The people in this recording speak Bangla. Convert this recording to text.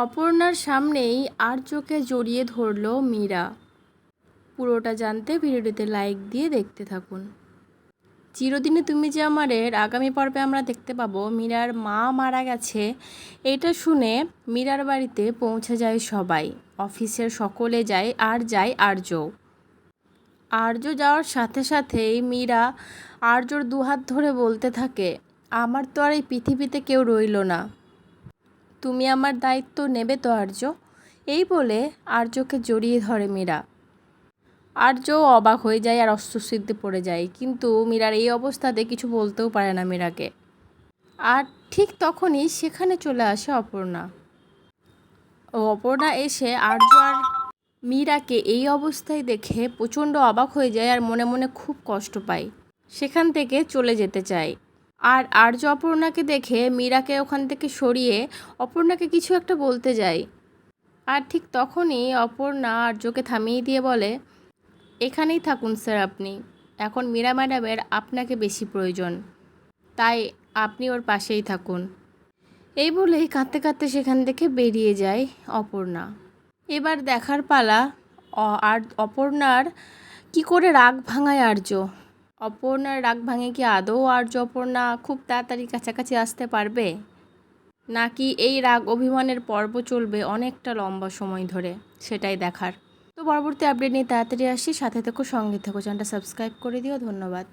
অপর্ণার সামনেই আর্যকে জড়িয়ে ধরল মীরা। পুরোটা জানতে ভিডিওটিতে লাইক দিয়ে দেখতে থাকুন। চিরদিনে তুমি যে আমারের আগামী পর্বে আমরা দেখতে পাবো, মীরার মা মারা গেছে, এটা শুনে মীরার বাড়িতে পৌঁছে যায় সবাই। অফিসের সকলে যায়, আর যায় আর্য। আর্য যাওয়ার সাথে সাথেই মীরা আর্যর দুহাত ধরে বলতে থাকে, আমার তো আর এই পৃথিবীতে কেউ রইল না। তুমি আমার দায়িত্ব নেবে তো, আর্য। এই বলে আর্যকে জড়িয়ে ধরে মীরা। আর্য অবাক হয়ে যায় আর অস্বস্তিতে পড়ে যায়। কিন্তু মীরার এই অবস্থাতে কিছু বলতেও পারে না মীরাকে। আর ঠিক তখনই সেখানে চলে আসে অপর্ণা। ও অপর্ণা এসে আর্য আর মীরাকে এই অবস্থায় দেখে প্রচণ্ড অবাক হয়ে যায় আর মনে মনে খুব কষ্ট পায়। সেখান থেকে চলে যেতে চায়। আর আর্য অপর্ণাকে দেখে মীরাকে ওখান থেকে সরিয়ে অপর্ণাকে কিছু একটা বলতে যায় আর ঠিক তখনই অপর্ণা আর্যকে থামিয়ে দিয়ে বলে, এখানেই থাকুন স্যার আপনি। এখন মীরা ম্যাডামের আপনাকে বেশি প্রয়োজন। তাই আপনি ওর পাশেই থাকুন। এই বলেই কাঁদতে কাঁদতে সেখান থেকে বেরিয়ে যায় অপর্ণা। এবার দেখার পালা আর, অপর্ণার কি করে রাগ ভাঙায় আর্য। অপর্ণার রাগ ভাঙে কি আদৌ আর অপর্ণা খুব তাড়াতাড়ি কাছাকাছি আসতে পারবে? নাকি এই রাগ অভিমানের পর্ব চলবে অনেকটা লম্বা সময় ধরে? সেটাই দেখার। তো পরবর্তী আপডেট নিয়ে তাড়াতাড়ি আসি। সাথে থেকো, সঙ্গে থেকো। চ্যানেলটা সাবস্ক্রাইব করে দিও। ধন্যবাদ।